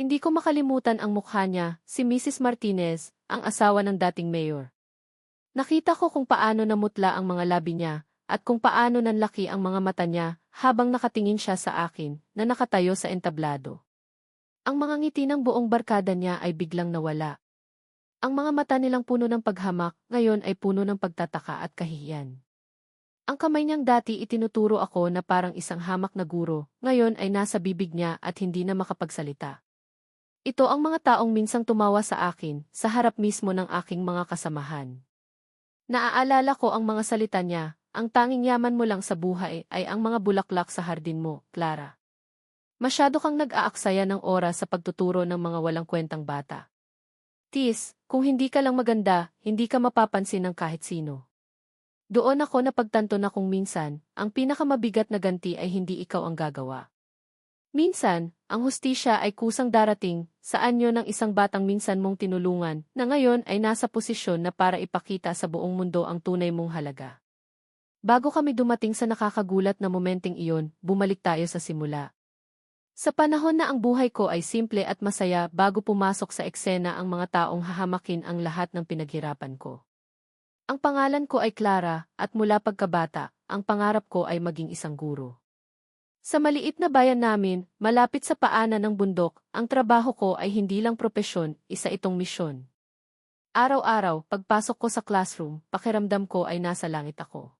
Hindi ko makalimutan ang mukha niya, si Mrs. Martinez, ang asawa ng dating mayor. Nakita ko kung paano namutla ang mga labi niya, at kung paano nanlaki ang mga mata niya habang nakatingin siya sa akin na nakatayo sa entablado. Ang mga ngiti ng buong barkada niya ay biglang nawala. Ang mga mata nilang puno ng paghamak, ngayon ay puno ng pagtataka at kahihiyan. Ang kamay niyang dati itinuturo ako na parang isang hamak na guro, ngayon ay nasa bibig niya at hindi na makapagsalita. Ito ang mga taong minsang tumawa sa akin, sa harap mismo ng aking mga kasamahan. Naaalala ko ang mga salita niya, ang tanging yaman mo lang sa buhay ay ang mga bulaklak sa hardin mo, Clara. Masyado kang nag-aaksaya ng oras sa pagtuturo ng mga walang kwentang bata. Tis, kung hindi ka lang maganda, hindi ka mapapansin ng kahit sino. Doon ako napagtanto na kung minsan, ang pinakamabigat na ganti ay hindi ikaw ang gagawa. Minsan, ang hustisya ay kusang darating, sa anyo ng isang batang minsan mong tinulungan, na ngayon ay nasa posisyon na para ipakita sa buong mundo ang tunay mong halaga. Bago kami dumating sa nakakagulat na momenting iyon, bumalik tayo sa simula. Sa panahon na ang buhay ko ay simple at masaya bago pumasok sa eksena ang mga taong hahamakin ang lahat ng pinaghirapan ko. Ang pangalan ko ay Clara, at mula pagkabata, ang pangarap ko ay maging isang guro. Sa maliit na bayan namin, malapit sa paanan ng bundok, ang trabaho ko ay hindi lang propesyon, isa itong misyon. Araw-araw, pagpasok ko sa classroom, pakiramdam ko ay nasa langit ako.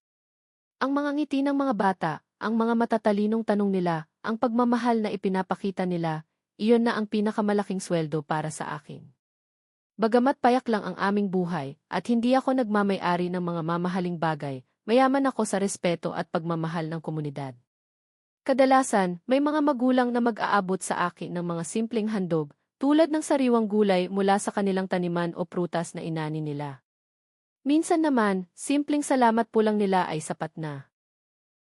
Ang mga ngiti ng mga bata, ang mga matatalinong tanong nila, ang pagmamahal na ipinapakita nila, iyon na ang pinakamalaking sweldo para sa akin. Bagamat payak lang ang aming buhay, at hindi ako nagmamay-ari ng mga mamahaling bagay, mayaman ako sa respeto at pagmamahal ng komunidad. Kadalasan, may mga magulang na mag-aabot sa akin ng mga simpleng handog, tulad ng sariwang gulay mula sa kanilang taniman o prutas na inani nila. Minsan naman, simpleng salamat po lang nila ay sapat na.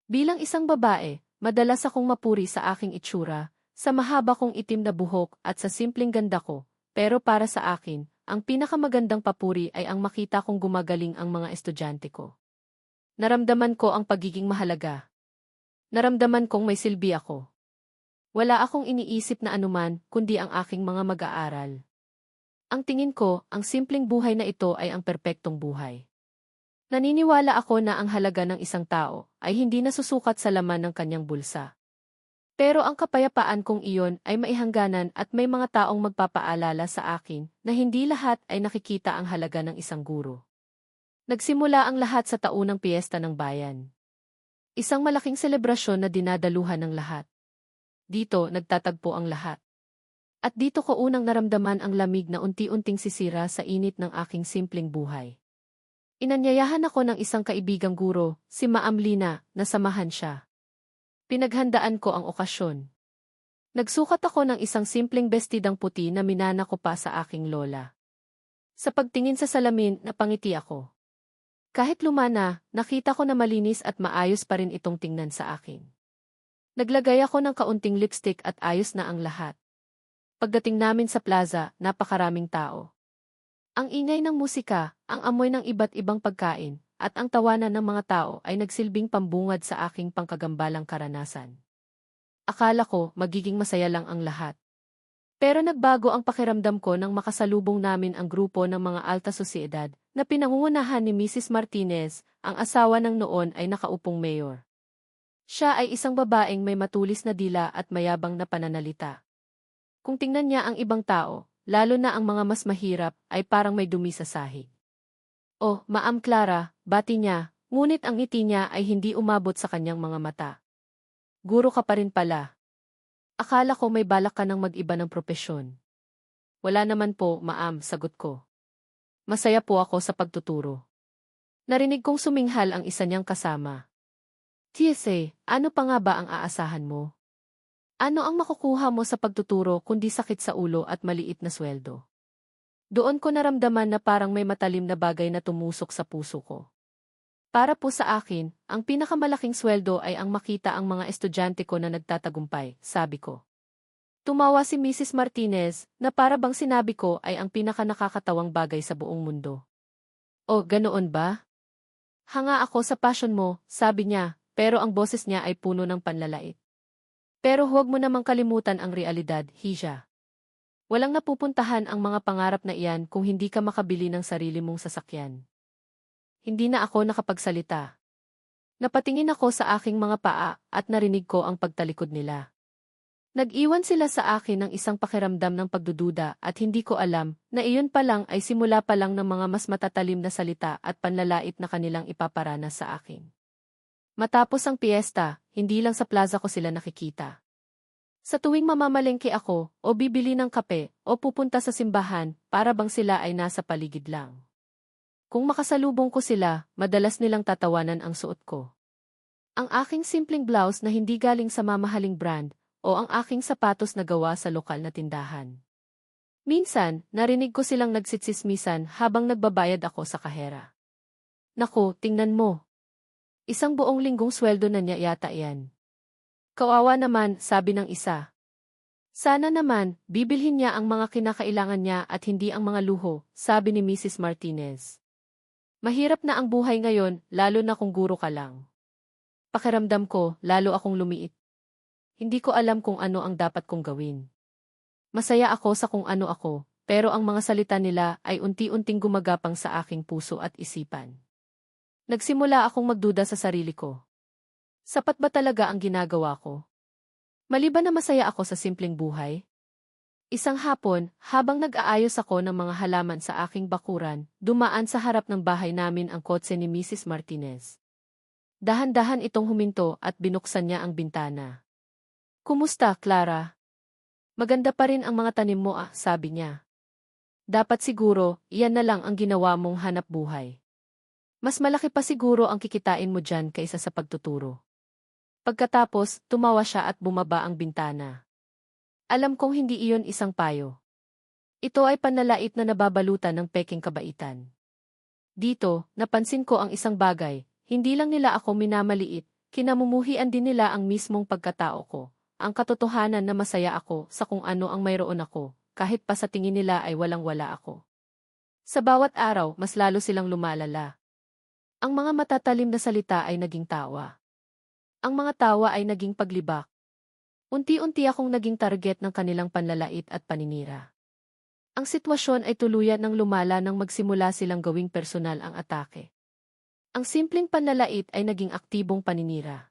Bilang isang babae, madalas akong mapuri sa aking itsura, sa mahaba kong itim na buhok at sa simpleng ganda ko, pero para sa akin, ang pinakamagandang papuri ay ang makita kong gumagaling ang mga estudyante ko. Naramdaman ko ang pagiging mahalaga, Naramdaman kong may silbi ako. Wala akong iniisip na anuman, kundi ang aking mga mag-aaral. Ang tingin ko, ang simpleng buhay na ito ay ang perpektong buhay. Naniniwala ako na ang halaga ng isang tao ay hindi nasusukat sa laman ng kanyang bulsa. Pero ang kapayapaan kong iyon ay maihangganan at may mga taong magpapaalala sa akin na hindi lahat ay nakikita ang halaga ng isang guro. Nagsimula ang lahat sa taunang piyesta ng bayan. Isang malaking selebrasyon na dinadaluhan ng lahat. Dito, nagtatagpo ang lahat. At dito ko unang naramdaman ang lamig na unti-unting sisira sa init ng aking simpleng buhay. Inanyayahan ako ng isang kaibigang guro, si Maam Lina, na samahan siya. Pinaghandaan ko ang okasyon. Nagsukat ako ng isang simpleng bestidang puti na minana ko pa sa aking lola. Sa pagtingin sa salamin, napangiti ako. Kahit lumana, nakita ko na malinis at maayos pa rin itong tingnan sa akin. Naglagay ako ng kaunting lipstick at ayos na ang lahat. Pagdating namin sa plaza, napakaraming tao. Ang ingay ng musika, ang amoy ng iba't ibang pagkain, at ang tawanan ng mga tao ay nagsilbing pambungad sa aking pangkagambalang karanasan. Akala ko magiging masaya lang ang lahat. Pero nagbago ang pakiramdam ko nang makasalubong namin ang grupo ng mga alta sosyedad na pinangungunahan ni Mrs. Martinez, ang asawa ng noon ay nakaupong mayor. Siya ay isang babaeng may matulis na dila at mayabang na pananalita. Kung tingnan niya ang ibang tao, lalo na ang mga mas mahirap, ay parang may dumi sa sahig. Oh, maam Clara, bati niya, ngunit ang ngiti niya ay hindi umabot sa kanyang mga mata. Guro ka pa rin pala. Akala ko may balak ka ng mag-iba ng propesyon. Wala naman po, maam, sagot ko. Masaya po ako sa pagtuturo. Narinig kong suminghal ang isa niyang kasama. TSA, ano pa nga ba ang aasahan mo? Ano ang makukuha mo sa pagtuturo kundi sakit sa ulo at maliit na sweldo? Doon ko naramdaman na parang may matalim na bagay na tumusok sa puso ko. Para po sa akin, ang pinakamalaking sweldo ay ang makita ang mga estudyante ko na nagtatagumpay, sabi ko. Tumawa si Mrs. Martinez, na para bang sinabi ko ay ang pinakanakakatawang bagay sa buong mundo. O, ganoon ba? Hanga ako sa passion mo, sabi niya, pero ang boses niya ay puno ng panlalait. Pero huwag mo namang kalimutan ang realidad, Hija. Walang napupuntahan ang mga pangarap na iyan kung hindi ka makabili ng sarili mong sasakyan. Hindi na ako nakapagsalita. Napatingin ako sa aking mga paa at narinig ko ang pagtalikod nila. Nag-iwan sila sa akin ng isang pakiramdam ng pagdududa at hindi ko alam na iyon pa lang ay simula pa lang ng mga mas matatalim na salita at panlalait na kanilang ipaparana sa akin. Matapos ang piyesta, hindi lang sa plaza ko sila nakikita. Sa tuwing mamamalengke ako, o bibili ng kape, o pupunta sa simbahan, para bang sila ay nasa paligid lang. Kung makasalubong ko sila, madalas nilang tatawanan ang suot ko. Ang aking simpleng blouse na hindi galing sa mamahaling brand, o ang aking sapatos na gawa sa lokal na tindahan. Minsan, narinig ko silang nagsitsismisan habang nagbabayad ako sa kahera. Naku, tingnan mo. Isang buong linggong sweldo na niya yata yan. Kawawa naman, sabi ng isa. Sana naman, bibilhin niya ang mga kinakailangan niya at hindi ang mga luho, sabi ni Mrs. Martinez. Mahirap na ang buhay ngayon, lalo na kung guro ka lang. Pakiramdam ko, lalo akong lumiit. Hindi ko alam kung ano ang dapat kong gawin. Masaya ako sa kung ano ako, pero ang mga salita nila ay unti-unting gumagapang sa aking puso at isipan. Nagsimula akong magduda sa sarili ko. Sapat ba talaga ang ginagawa ko? Maliban na masaya ako sa simpleng buhay? Isang hapon, habang nag-aayos ako ng mga halaman sa aking bakuran, dumaan sa harap ng bahay namin ang kotse ni Mrs. Martinez. Dahan-dahan itong huminto at binuksan niya ang bintana. Kumusta, Clara? Maganda pa rin ang mga tanim mo ah, sabi niya. Dapat siguro, iyan na lang ang ginawa mong hanap buhay. Mas malaki pa siguro ang kikitain mo dyan kaysa sa pagtuturo. Pagkatapos, tumawa siya at bumaba ang bintana. Alam kong hindi iyon isang payo. Ito ay panlalait na nababalutan ng peking kabaitan. Dito, napansin ko ang isang bagay, hindi lang nila ako minamaliit, kinamumuhian din nila ang mismong pagkatao ko, ang katotohanan na masaya ako sa kung ano ang mayroon ako, kahit pa sa tingin nila ay walang-wala ako. Sa bawat araw, mas lalo silang lumalala. Ang mga matatalim na salita ay naging tawa. Ang mga tawa ay naging paglibak. Unti-unti akong naging target ng kanilang panlalait at paninira. Ang sitwasyon ay tuluyan ng lumala nang magsimula silang gawing personal ang atake. Ang simpleng panlalait ay naging aktibong paninira.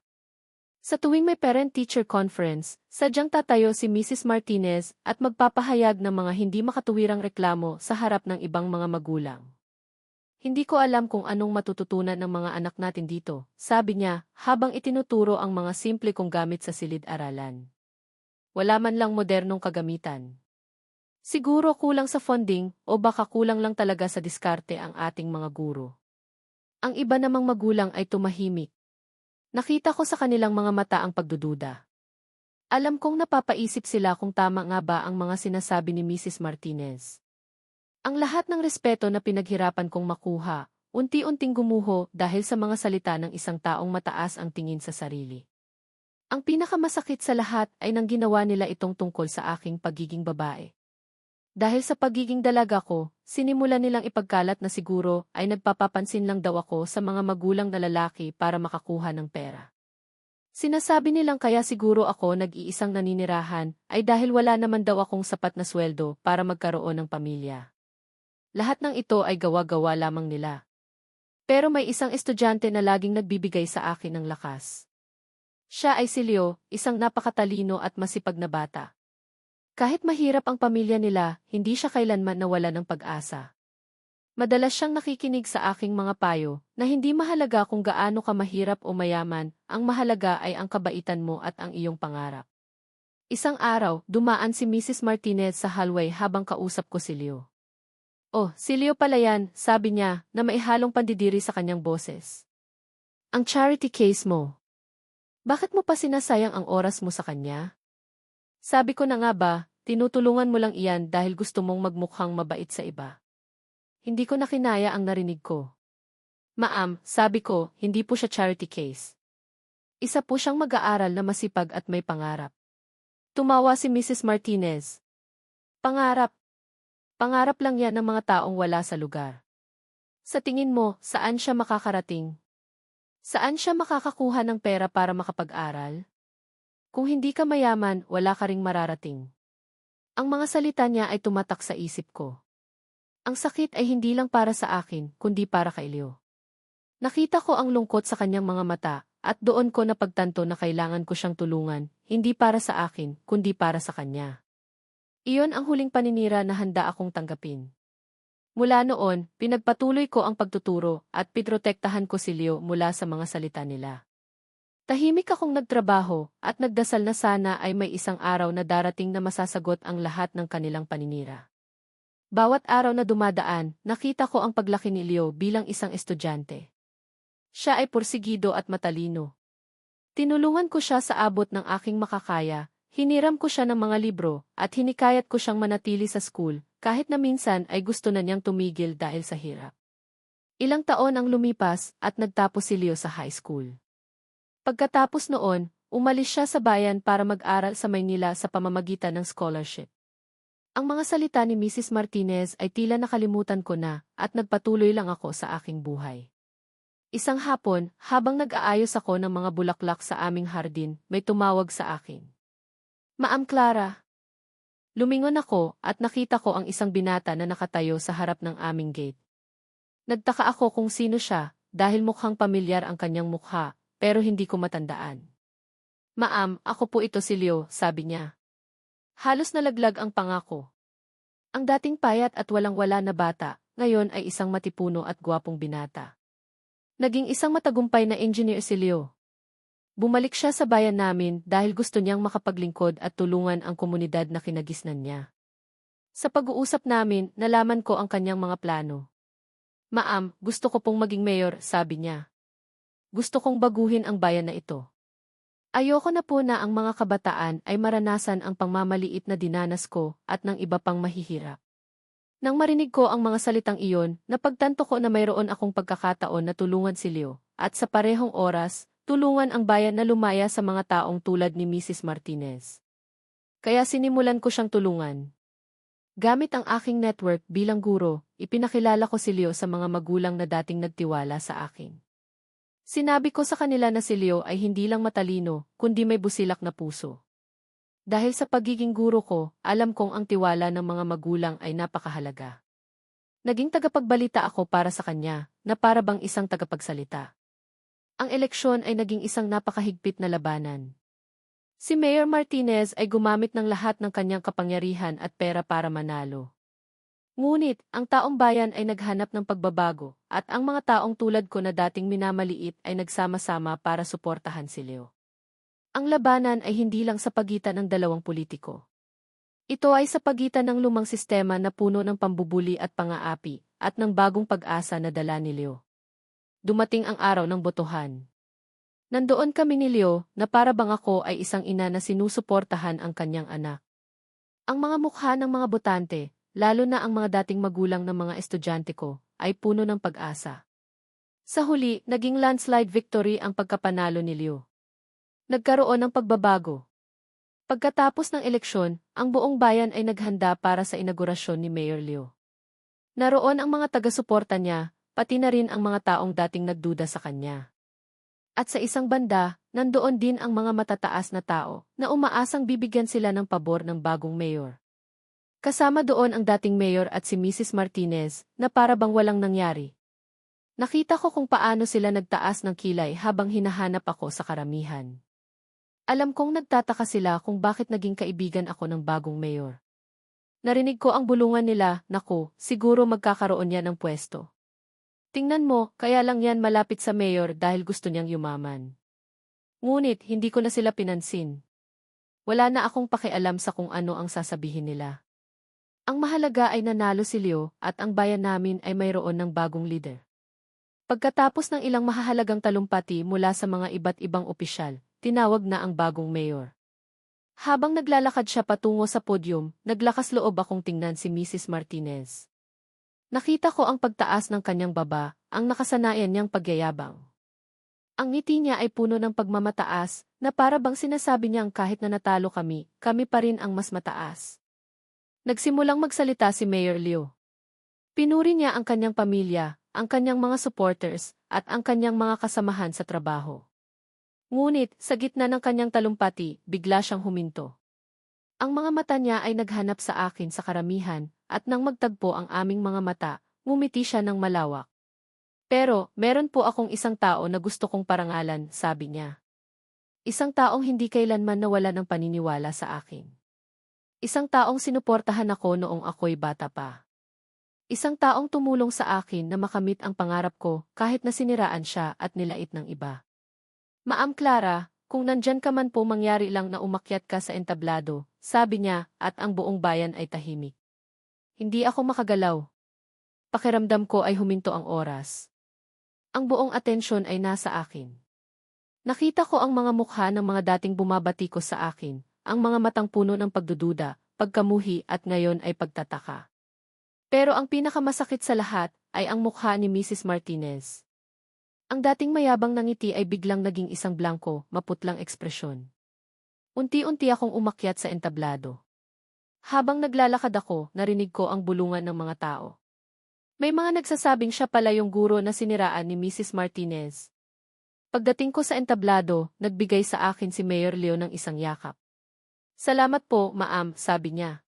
Sa tuwing may parent-teacher conference, sadyang tatayo si Mrs. Martinez at magpapahayag ng mga hindi makatuwirang reklamo sa harap ng ibang mga magulang. Hindi ko alam kung anong matututunan ng mga anak natin dito, sabi niya, habang itinuturo ang mga simple kong gamit sa silid-aralan. Wala man lang modernong kagamitan. Siguro kulang sa funding o baka kulang lang talaga sa diskarte ang ating mga guro. Ang iba namang magulang ay tumahimik. Nakita ko sa kanilang mga mata ang pagdududa. Alam kong napapaisip sila kung tama nga ba ang mga sinasabi ni Mrs. Martinez. Ang lahat ng respeto na pinaghirapan kong makuha, unti-unting gumuho dahil sa mga salita ng isang taong mataas ang tingin sa sarili. Ang pinakamasakit sa lahat ay nang ginawa nila itong tungkol sa aking pagiging babae. Dahil sa pagiging dalaga ko, sinimula nilang ipagkalat na siguro ay nagpapapansin lang daw ako sa mga magulang na lalaki para makakuha ng pera. Sinasabi nilang kaya siguro ako nag-iisang naninirahan ay dahil wala naman daw akong sapat na sweldo para magkaroon ng pamilya. Lahat ng ito ay gawa-gawa lamang nila. Pero may isang estudyante na laging nagbibigay sa akin ng lakas. Siya ay si Leo, isang napakatalino at masipag na bata. Kahit mahirap ang pamilya nila, hindi siya kailanman nawala ng pag-asa. Madalas siyang nakikinig sa aking mga payo na hindi mahalaga kung gaano ka mahirap o mayaman, ang mahalaga ay ang kabaitan mo at ang iyong pangarap. Isang araw, dumaan si Mrs. Martinez sa hallway habang kausap ko si Leo. Oh, si Leo pala yan, sabi niya, na maihalong pandidiri sa kanyang boses. Ang charity case mo. Bakit mo pa sinasayang ang oras mo sa kanya? Sabi ko na nga ba, tinutulungan mo lang iyan dahil gusto mong magmukhang mabait sa iba. Hindi ko nakinaya ang narinig ko. Maam, sabi ko, hindi po siya charity case. Isa po siyang mag-aaral na masipag at may pangarap. Tumawa si Mrs. Martinez. Pangarap, Pangarap lang yan ng mga taong wala sa lugar. Sa tingin mo, saan siya makakarating? Saan siya makakakuha ng pera para makapag-aral? Kung hindi ka mayaman, wala ka ring mararating. Ang mga salita niya ay tumatak sa isip ko. Ang sakit ay hindi lang para sa akin, kundi para kay Leo. Nakita ko ang lungkot sa kanyang mga mata, at doon ko napagtanto na kailangan ko siyang tulungan, hindi para sa akin, kundi para sa kanya. Iyon ang huling paninira na handa akong tanggapin. Mula noon, pinagpatuloy ko ang pagtuturo at pitrotektahan ko si Leo mula sa mga salita nila. Tahimik akong nagtrabaho at nagdasal na sana ay may isang araw na darating na masasagot ang lahat ng kanilang paninira. Bawat araw na dumadaan, nakita ko ang paglaki ni Leo bilang isang estudyante. Siya ay porsigido at matalino. Tinulungan ko siya sa abot ng aking makakaya, hiniram ko siya ng mga libro, at hinikayat ko siyang manatili sa school, kahit na minsan ay gusto na niyang tumigil dahil sa hirap. Ilang taon ang lumipas at nagtapos si Leo sa high school. Pagkatapos noon, umalis siya sa bayan para mag-aral sa Maynila sa pamamagitan ng scholarship. Ang mga salita ni Mrs. Martinez ay tila nakalimutan ko na at nagpatuloy lang ako sa aking buhay. Isang hapon, habang nag-aayos ako ng mga bulaklak sa aming hardin, may tumawag sa akin. Maam Clara. Lumingon ako at nakita ko ang isang binata na nakatayo sa harap ng aming gate. Nagtaka ako kung sino siya dahil mukhang pamilyar ang kanyang mukha pero hindi ko matandaan. Maam, ako po ito si Leo, sabi niya. Halos nalaglag ang pangako. Ang dating payat at walang-wala na bata, ngayon ay isang matipuno at gwapong binata. Naging isang matagumpay na engineer si Leo. Bumalik siya sa bayan namin dahil gusto niyang makapaglingkod at tulungan ang komunidad na kinagisnan niya. Sa pag-uusap namin, nalaman ko ang kanyang mga plano. Maam, gusto ko pong maging mayor, sabi niya. Gusto kong baguhin ang bayan na ito. Ayoko na po na ang mga kabataan ay maranasan ang pangmamaliit na dinanas ko at ng iba pang mahihirap. Nang marinig ko ang mga salitang iyon, napagtanto ko na mayroon akong pagkakataon na tulungan si Leo, at sa parehong oras, tulungan ang bayan na lumaya sa mga taong tulad ni Mrs. Martinez. Kaya sinimulan ko siyang tulungan. Gamit ang aking network bilang guro, ipinakilala ko si Leo sa mga magulang na dating nagtiwala sa akin. Sinabi ko sa kanila na si Leo ay hindi lang matalino, kundi may busilak na puso. Dahil sa pagiging guro ko, alam kong ang tiwala ng mga magulang ay napakahalaga. Naging tagapagbalita ako para sa kanya, na para bang isang tagapagsalita. Ang eleksyon ay naging isang napakahigpit na labanan. Si Mayor Martinez ay gumamit ng lahat ng kanyang kapangyarihan at pera para manalo. Ngunit, ang taong bayan ay naghanap ng pagbabago, at ang mga taong tulad ko na dating minamaliit ay nagsama-sama para suportahan si Leo. Ang labanan ay hindi lang sa pagitan ng dalawang politiko. Ito ay sa pagitan ng lumang sistema na puno ng pambubuli at pangaapi, at ng bagong pag-asa na dala ni Leo. Dumating ang araw ng botohan. Nandoon kami ni Leo na para ako ay isang ina na sinusuportahan ang kanyang anak. Ang mga mukha ng mga botante, lalo na ang mga dating magulang ng mga estudyante ko, ay puno ng pag-asa. Sa huli, naging landslide victory ang pagkapanalo ni Leo. Nagkaroon ng pagbabago. Pagkatapos ng eleksyon, ang buong bayan ay naghanda para sa inaugurasyon ni Mayor Leo. Naroon ang mga taga-suporta niya, pati na rin ang mga taong dating nagduda sa kanya. At sa isang banda, nandoon din ang mga matataas na tao na umaasang bibigyan sila ng pabor ng bagong mayor. Kasama doon ang dating mayor at si Mrs. Martinez, na para bang walang nangyari. Nakita ko kung paano sila nagtaas ng kilay habang hinahanap ako sa karamihan. Alam kong nagtataka sila kung bakit naging kaibigan ako ng bagong mayor. Narinig ko ang bulungan nila, naku, siguro magkakaroon yan ng pwesto. Tingnan mo, kaya lang yan malapit sa mayor dahil gusto niyang yumaman. Ngunit, hindi ko na sila pinansin. Wala na akong pakialam sa kung ano ang sasabihin nila. Ang mahalaga ay nanalo si Leo at ang bayan namin ay mayroon ng bagong leader. Pagkatapos ng ilang mahahalagang talumpati mula sa mga iba't ibang opisyal, tinawag na ang bagong mayor. Habang naglalakad siya patungo sa podium, naglakas loob akong tingnan si Mrs. Martinez. Nakita ko ang pagtaas ng kanyang baba, ang nakasanayan niyang pagyayabang. Ang ngiti niya ay puno ng pagmamataas, na para bang sinasabi niyang kahit na natalo kami, kami pa rin ang mas mataas. Nagsimulang magsalita si Mayor Leo. Pinuri niya ang kanyang pamilya, ang kanyang mga supporters, at ang kanyang mga kasamahan sa trabaho. Ngunit, sa gitna ng kanyang talumpati, bigla siyang huminto. Ang mga mata niya ay naghanap sa akin sa karamihan, at nang magtagpo ang aming mga mata, ngumiti siya ng malawak. Pero, meron po akong isang tao na gusto kong parangalan, sabi niya. Isang taong hindi kailanman nawala ng paniniwala sa akin. Isang taong sinuportahan ako noong ako'y bata pa. Isang taong tumulong sa akin na makamit ang pangarap ko kahit na siniraan siya at nilait ng iba. Maam Clara, kung nandyan ka man po mangyari lang na umakyat ka sa entablado, sabi niya, at ang buong bayan ay tahimik. Hindi ako makagalaw. Pakiramdam ko ay huminto ang oras. Ang buong atensyon ay nasa akin. Nakita ko ang mga mukha ng mga dating bumabati ko sa akin, ang mga matang puno ng pagdududa, pagkamuhi at ngayon ay pagtataka. Pero ang pinakamasakit sa lahat ay ang mukha ni Mrs. Martinez. Ang dating mayabang ng ngiti ay biglang naging isang blanko, maputlang ekspresyon. Unti-unti akong umakyat sa entablado. Habang naglalakad ako, narinig ko ang bulungan ng mga tao. May mga nagsasabing siya pala yung guro na siniraan ni Mrs. Martinez. Pagdating ko sa entablado, nagbigay sa akin si Mayor Leo ng isang yakap. Salamat po, maam, sabi niya.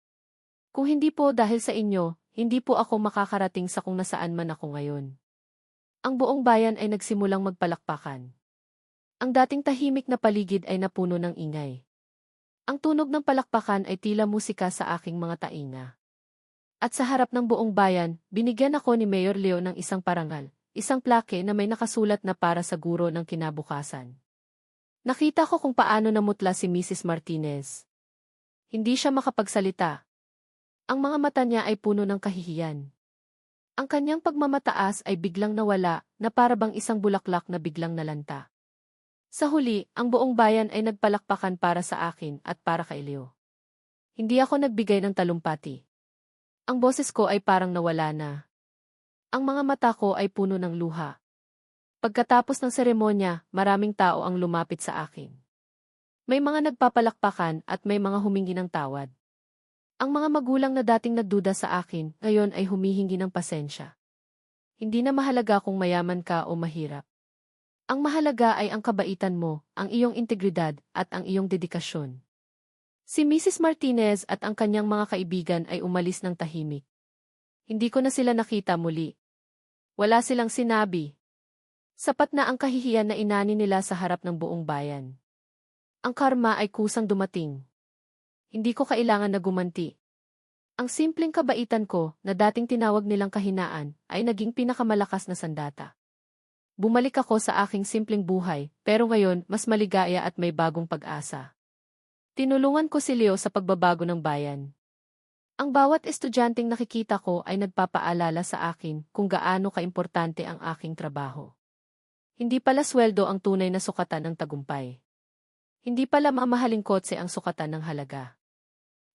Kung hindi po dahil sa inyo, hindi po ako makakarating sa kung nasaan man ako ngayon. Ang buong bayan ay nagsimulang magpalakpakan. Ang dating tahimik na paligid ay napuno ng ingay. Ang tunog ng palakpakan ay tila musika sa aking mga tainga. At sa harap ng buong bayan, binigyan ako ni Mayor Leo ng isang parangal, isang plake na may nakasulat na para sa guro ng kinabukasan. Nakita ko kung paano namutla si Mrs. Martinez. Hindi siya makapagsalita, ang mga mata niya ay puno ng kahihiyan. Ang kanyang pagmamataas ay biglang nawala na parabang isang bulaklak na biglang nalanta. Sa huli, ang buong bayan ay nagpalakpakan para sa akin at para kay Leo. Hindi ako nagbigay ng talumpati. Ang boses ko ay parang nawala na. Ang mga mata ko ay puno ng luha. Pagkatapos ng seremonya, maraming tao ang lumapit sa akin. May mga nagpapalakpakan at may mga humingi ng tawad. Ang mga magulang na dating nagduda sa akin, ngayon ay humihingi ng pasensya. Hindi na mahalaga kung mayaman ka o mahirap. Ang mahalaga ay ang kabaitan mo, ang iyong integridad, at ang iyong dedikasyon. Si Mrs. Martinez at ang kanyang mga kaibigan ay umalis ng tahimik. Hindi ko na sila nakita muli. Wala silang sinabi. Sapat na ang kahihiyan na inani nila sa harap ng buong bayan. Ang karma ay kusang dumating. Hindi ko kailangan na gumanti. Ang simpleng kabaitan ko, na dating tinawag nilang kahinaan, ay naging pinakamalakas na sandata. Bumalik ako sa aking simpleng buhay, pero ngayon mas maligaya at may bagong pag-asa. Tinulungan ko si Leo sa pagbabago ng bayan. Ang bawat estudyanteng nakikita ko ay nagpapaalala sa akin kung gaano kaimportante ang aking trabaho. Hindi pala sweldo ang tunay na sukatan ng tagumpay. Hindi pala mamahaling kotse ang sukatan ng halaga.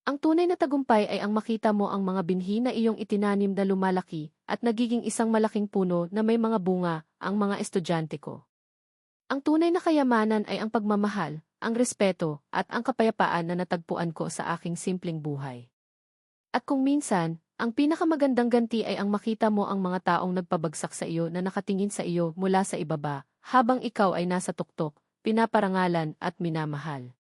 Ang tunay na tagumpay ay ang makita mo ang mga binhi na iyong itinanim na lumalaki at nagiging isang malaking puno na may mga bunga, ang mga estudyante ko. Ang tunay na kayamanan ay ang pagmamahal, ang respeto, at ang kapayapaan na natagpuan ko sa aking simpleng buhay. At kung minsan, ang pinakamagandang ganti ay ang makita mo ang mga taong nagpabagsak sa iyo na nakatingin sa iyo mula sa ibaba, habang ikaw ay nasa tuktok, pinaparangalan at minamahal.